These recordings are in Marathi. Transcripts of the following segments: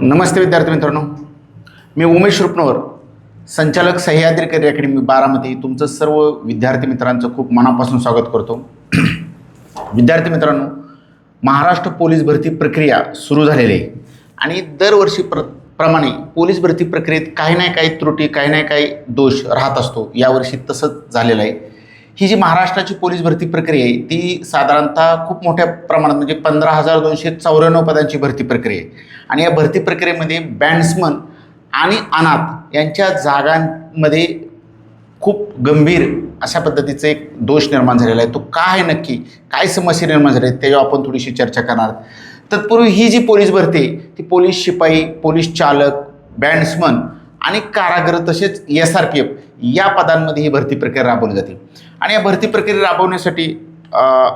नमस्ते विद्यार्थी मित्रांनो. मी उमेश रुपनवर संचालक सह्याद्री करिअर अकॅडमी बारामती तुमचं सर्व विद्यार्थी मित्रांचं खूप मनापासून स्वागत करतो. विद्यार्थी मित्रांनो महाराष्ट्र पोलीस भरती प्रक्रिया सुरू झालेली आहे. आणि दरवर्षी प्र प्रमाणे पोलीस भरती प्रक्रियेत काही ना काही त्रुटी काही ना काही दोष राहत असतो. यावर्षी तसंच झालेलं आहे. ही जी महाराष्ट्राची पोलीस भरती प्रक्रिया आहे ती साधारणतः खूप मोठ्या प्रमाणात म्हणजे पंधरा हजार दोनशे चौऱ्याण्णव पदांची भरती प्रक्रिया आहे. आणि या भरती प्रक्रियेमध्ये बँड्समन आणि अनाथ यांच्या जागांमध्ये खूप गंभीर अशा पद्धतीचा एक दोष निर्माण झालेला आहे. तो काय आहे नक्की? काय समस्या निर्माण झाल्या आहेत? त्याच्यावर आपण थोडीशी चर्चा करणार. तत्पूर्वी ही जी पोलीस भरती आहे ती पोलीस शिपाई पोलीस चालक बँड्समन आणि कारागृह तसेच एस आर पी एफ या पदांमध्ये ही भरती प्रक्रिया राबवली जाते. आणि या भरती प्रक्रिया राबवण्यासाठी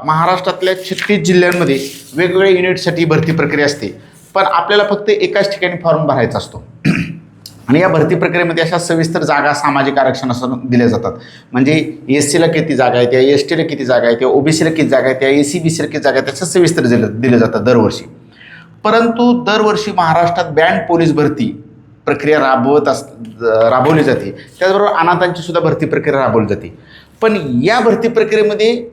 महाराष्ट्रातल्या छत्तीस जिल्ह्यांमध्ये वेगवेगळ्या युनिटसाठी भरती प्रक्रिया असते. पण आपल्याला फक्त एकाच ठिकाणी फॉर्म भरायचा असतो. आणि या भरती प्रक्रियेमध्ये अशा सविस्तर जागा सामाजिक आरक्षण असं दिल्या जातात. म्हणजे एस सीला किती जागा आहेत या एस टीला किती जागा आहेत या ओबीसीला किती जागा आहेत या ए सी बी सीला किती जागा आहेत अशा सविस्तर दिलं दिलं जातं दरवर्षी. परंतु दरवर्षी महाराष्ट्रात बँड पोलीस भरती प्रक्रिया राबवत अस राबवली जाते. त्याचबरोबर अनाथांची सुद्धा भरती प्रक्रिया राबवली जाते. पण या भरती प्रक्रियेमध्ये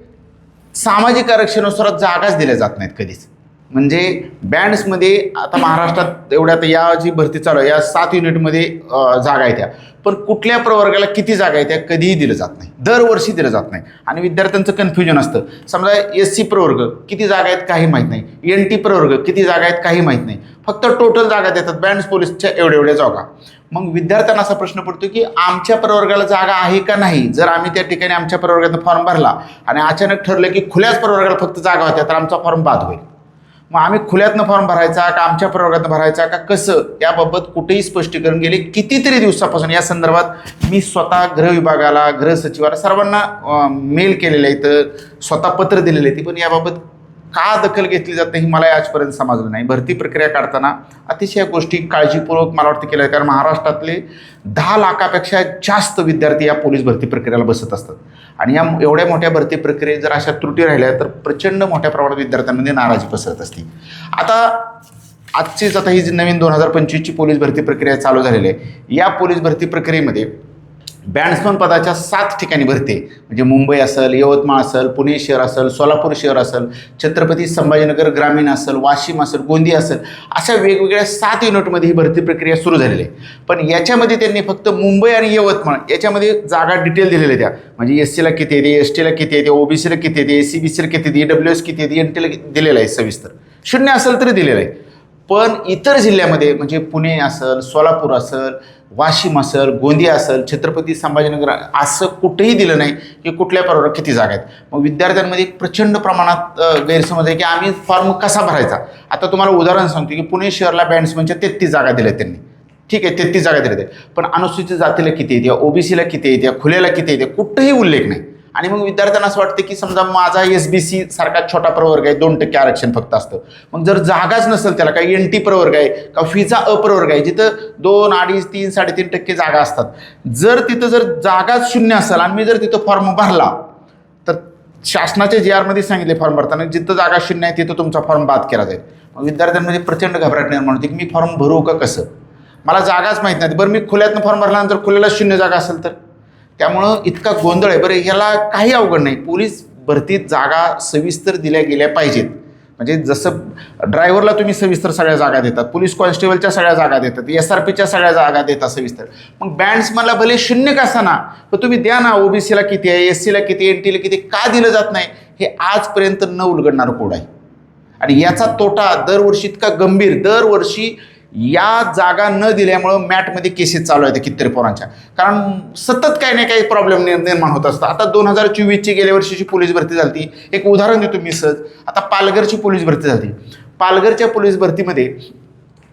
सामाजिक आरक्षणानुसार जागाच दिल्या जात नाहीत कधीच. म्हणजे बँड्समध्ये आता महाराष्ट्रात एवढ्यात या जी भरती चालू आहे या सात युनिटमध्ये जागा आहेत त्या पण कुठल्या प्रवर्गाला किती जागा आहेत त्या कधीही दिलं जात नाही. दरवर्षी दिलं जात नाही. आणि विद्यार्थ्यांचं कन्फ्युजन असतं. समजा एस सी प्रवर्ग किती जागा आहेत काही माहीत नाही. एन टी प्रवर्ग किती जागा आहेत काही माहीत नाही. फक्त टोटल जागा देतात बँड्स पोलीसच्या एवढ्या एवढ्या जागा. मग विद्यार्थ्यांना असा प्रश्न पडतो की आमच्या प्रवर्गाला जागा आहे का नाही? जर आम्ही त्या ठिकाणी आमच्या प्रवर्गाचा फॉर्म भरला आणि अचानक ठरलं की खुल्याच प्रवर्गाला फक्त जागा होत्या तर आमचा फॉर्म बाद होईल. मग आम्ही खुल्यातनं फॉर्म भरायचा का आमच्या प्रवर्गातनं भरायचा का कसं? याबाबत कुठेही स्पष्टीकरण गेले कितीतरी दिवसापासून. या संदर्भात मी स्वतः गृह विभागाला गृह सचिवाला सर्वांना मेल केलेले आहे तर स्वतः पत्र दिलेलं आहे ती. पण याबाबत का दखल घेतली जात नाही मला आजपर्यंत समजलं नाही. भरती प्रक्रिया काढताना अतिशय गोष्टी काळजीपूर्वक मला वाटतं केल्या कारण महाराष्ट्रातले दहा लाखापेक्षा जास्त विद्यार्थी या पोलीस भरती प्रक्रियेला बसत असतात. आणि या एवढ्या मोठ्या भरती प्रक्रियेत जर अशा त्रुटी राहिल्या तर प्रचंड मोठ्या प्रमाणात विद्यार्थ्यांमध्ये नाराजी पसरत असते. आता आजचीच आता ही जी नवीन दोन हजार पंचवीसची पोलीस भरती प्रक्रिया चालू झालेली आहे या पोलीस भरती प्रक्रियेमध्ये बँड्समन पदाच्या सात ठिकाणी भरते. म्हणजे मुंबई असेल यवतमाळ असेल पुणे शहर असेल सोलापूर शहर असेल छत्रपती संभाजीनगर ग्रामीण असेल वाशिम असेल गोंदी असेल अशा वेगवेगळ्या सात युनिटमध्ये ही भरती प्रक्रिया सुरू झालेली आहे. पण याच्यामध्ये त्यांनी फक्त मुंबई आणि यवतमाळ याच्यामध्ये जागा डिटेल दिलेल्या त्या. म्हणजे एस सीला किती येते एस टीला किती येते ओबीसीला किती येते एस सी बी सीला किती येते डब्ल्यू एस किती येते एन टीला दिलेलं आहे सविस्तर. शून्य असेल तरी दिलेलं आहे. पण इतर जिल्ह्यामध्ये म्हणजे पुणे असेल सोलापूर असेल वाशिम असेल गोंदिया असेल छत्रपती संभाजीनगर असं कुठेही दिलं नाही की कुठल्या प्रवर्गात किती जागा आहेत. मग विद्यार्थ्यांमध्ये एक प्रचंड प्रमाणात गैरसमज आहे की आम्ही फॉर्म कसा भरायचा? आता तुम्हाला उदाहरण सांगतो की पुणे शहरला बँड्समनच्या तेहतीस जागा दिल्या त्यांनी. ठीक आहे तेहतीस जागा दिल्या आहेत पण अनुसूचित जातीला किती येते ओबीसीला किती येते खुल्याला किती येते कुठंही उल्लेख नाही. आणि मग विद्यार्थ्यांना असं वाटतं की समजा माझा एस बी सी सारखा छोटा प्रवर्ग आहे दोन टक्के आरक्षण फक्त असतं. मग जर जागाच नसेल त्याला काही एन टी प्रवर्ग आहे का फीचा अप्रवर्ग आहे जिथं दोन अडीच तीन साडेतीन टक्के जागा असतात. जर तिथं जर जागाच शून्य असेल आणि मी जर तिथं फॉर्म भरला तर शासनाच्या जी आरमध्ये सांगितले फॉर्म भरताना जिथं जागा शून्य आहे तिथं तुमचा फॉर्म बाद केला जाईल. मग विद्यार्थ्यांमध्ये प्रचंड घबराट निर्माण होते की मी फॉर्म भरू का कसं? मला जागाच माहीत नाही बरं मी खुल्यातनं फॉर्म भरल्यानंतर खुल्याला शून्य जागा असेल तर? त्यामुळं इतका गोंधळ आहे. बरं ह्याला काही अवघड नाही. पोलीस भरतीत जागा सविस्तर दिल्या गेल्या पाहिजेत. म्हणजे जसं ड्रायव्हरला तुम्ही सविस्तर सगळ्या जागा देतात पोलीस कॉन्स्टेबलच्या सगळ्या जागा देतात एस आर पीच्या सगळ्या जागा देतात सविस्तर. मग बँड्समनला भले शून्य का ना पण तुम्ही द्या ना ओबीसीला किती आहे एस सीला किती एन टीला किती का दिलं जात नाही हे आजपर्यंत न उलगडणारं कोड आहे. आणि याचा तोटा दरवर्षी इतका गंभीर दरवर्षी या जागा न दिल्यामुळं मॅटमध्ये केसेस चालू आहेत कितीतरी पोरांच्या. कारण सतत काही ना काही प्रॉब्लेम निर्माण होत असतात. आता दोन हजार चोवीसची गेल्या वर्षीची पोलीस भरती झाली एक उदाहरण देतो मी सहज. आता पालघरची पोलीस भरती झाली पालघरच्या पोलीस भरतीमध्ये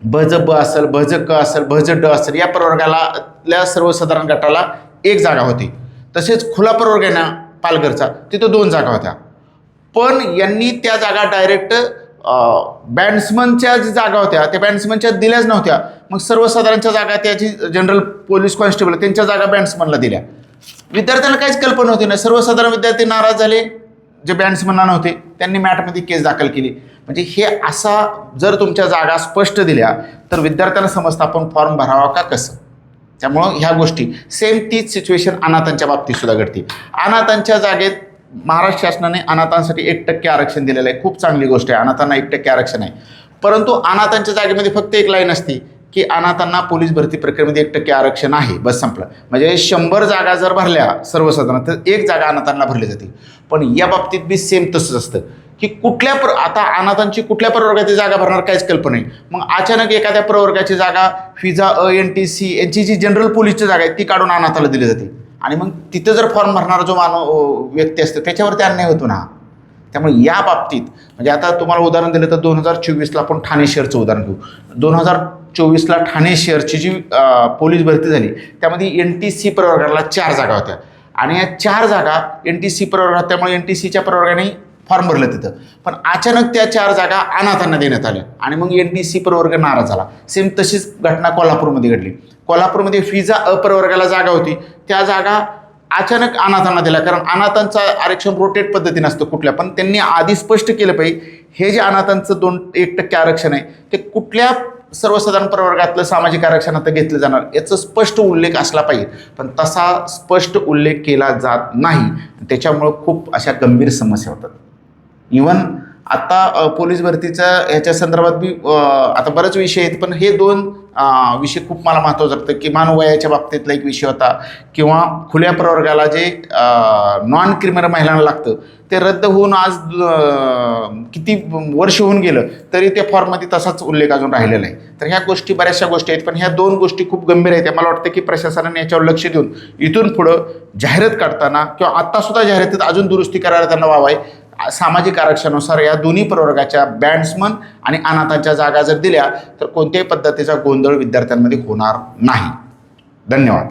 भज ब असेल भज क असेल भज ड असेल या प्रवर्गाला सर्वसाधारण गटाला एक जागा होती. तसेच खुला प्रवर्ग आहे ना पालघरचा. तिथं दोन जागा होत्या. पण यांनी त्या जागा डायरेक्ट बँड्समनच्या ज्या जागा होत्या त्या बँड्समनच्या दिल्याच नव्हत्या. मग सर्वसाधारणच्या जागा त्याची जनरल पोलीस कॉन्स्टेबल त्यांच्या जागा बँड्समनला दिल्या. विद्यार्थ्यांना काहीच कल्पना होती ना सर्वसाधारण विद्यार्थी नाराज झाले जे बँड्समनला नव्हते त्यांनी मॅटमध्ये केस दाखल केली. म्हणजे हे असा जर तुमच्या जागा स्पष्ट दिल्या तर विद्यार्थ्यांना समजतं आपण फॉर्म भरावा का कसं? त्यामुळं ह्या गोष्टी. सेम तीच सिच्युएशन अनाथांच्या बाबतीत सुद्धा घडते. अनाथांच्या जागेत महाराष्ट्र शासनाने अनाथांसाठी एक टक्के आरक्षण दिलेलं आहे. खूप चांगली गोष्ट आहे. अनाथांना एक टक्के आरक्षण आहे. परंतु अनाथांच्या जागेमध्ये फक्त एक लाईन असते की अनाथांना पोलीस भरती प्रक्रियेमध्ये एक टक्के आरक्षण आहे. बस संपलं. म्हणजे शंभर जागा जर भरल्या सर्वसाधारण तर एक जागा अनाथांना भरली जाते. पण या बाबतीत बी सेम तसंच असतं की कुठल्या प्र आता अनाथांची कुठल्या प्रवर्गाची जागा भरणार काहीच कल्पना नाही. मग अचानक एखाद्या प्रवर्गाची जागा V J A N T C यांची जी जनरल पोलीसची जागा आहे ती काढून अनाथाला दिली जाते. आणि मग तिथं जर फॉर्म भरणारा जो मानव व्यक्ती असतो त्याच्यावरती अन्याय होतो ना. त्यामुळे या बाबतीत म्हणजे आता तुम्हाला उदाहरण दिलं तर दोन हजार चोवीसला आपण ठाणे शहरचं उदाहरण घेऊ. दोन हजार चोवीसला ठाणे शहरची जी पोलीस भरती झाली त्यामध्ये एन टी सी प्रवर्गाला चार जागा होत्या. आणि या चार जागा एन टी सी प्रवर्गात त्यामुळे एन टी सीच्या प्रवर्गाने फॉर्म भरलं तिथं. पण अचानक त्या चार जागा अनाथांना देण्यात आल्या. आणि मग एन डी सी प्रवर्ग नाराज झाला. सेम तशीच घटना कोल्हापूरमध्ये घडली. कोल्हापूरमध्ये फिजा अप्रवर्गाला जागा होती. त्या जागा अचानक अनाथांना दिला कारण अनाथांचं आरक्षण रोटेट पद्धतीने असतं कुठल्या पण त्यांनी आधी स्पष्ट केलं पाहिजे हे जे अनाथांचं दोन एक टक्के आरक्षण आहे ते कुठल्या सर्वसाधारण प्रवर्गातलं सामाजिक आरक्षण आता घेतलं जाणार याचा स्पष्ट उल्लेख असला पाहिजे. पण तसा स्पष्ट उल्लेख केला जात नाही. त्याच्यामुळं खूप अशा गंभीर समस्या होतात. इवन आता पोलीस भरतीच्या ह्याच्या संदर्भात बी आता बरेच विषय आहेत पण हे दोन विषय खूप मला महत्त्वाचं वाटतं किमान वयाच्या बाबतीतला एक विषय होता किंवा खुल्या प्रवर्गाला जे नॉन क्रिमिनल महिलांना लागतं ते रद्द होऊन आज किती वर्ष होऊन गेलं तरी त्या फॉर्ममध्ये तसाच उल्लेख अजून राहिलेला आहे. तर ह्या गोष्टी बऱ्याचशा गोष्टी आहेत पण ह्या दोन गोष्टी खूप गंभीर आहेत. मला वाटतं की प्रशासनाने याच्यावर लक्ष देऊन इथून पुढं जाहिरात काढताना किंवा आत्तासुद्धा जाहिरातीत अजून दुरुस्ती करायला त्यांना वाव आहे. सामाजिक आरक्षणानुसार या दोन्ही प्रवर्गाच्या बँड्समन आणि अनाथांच्या जागा जर दिल्या तर कोणत्याही पद्धतीचा गोंधळ विद्यार्थ्यांमध्ये होणार नाही. धन्यवाद.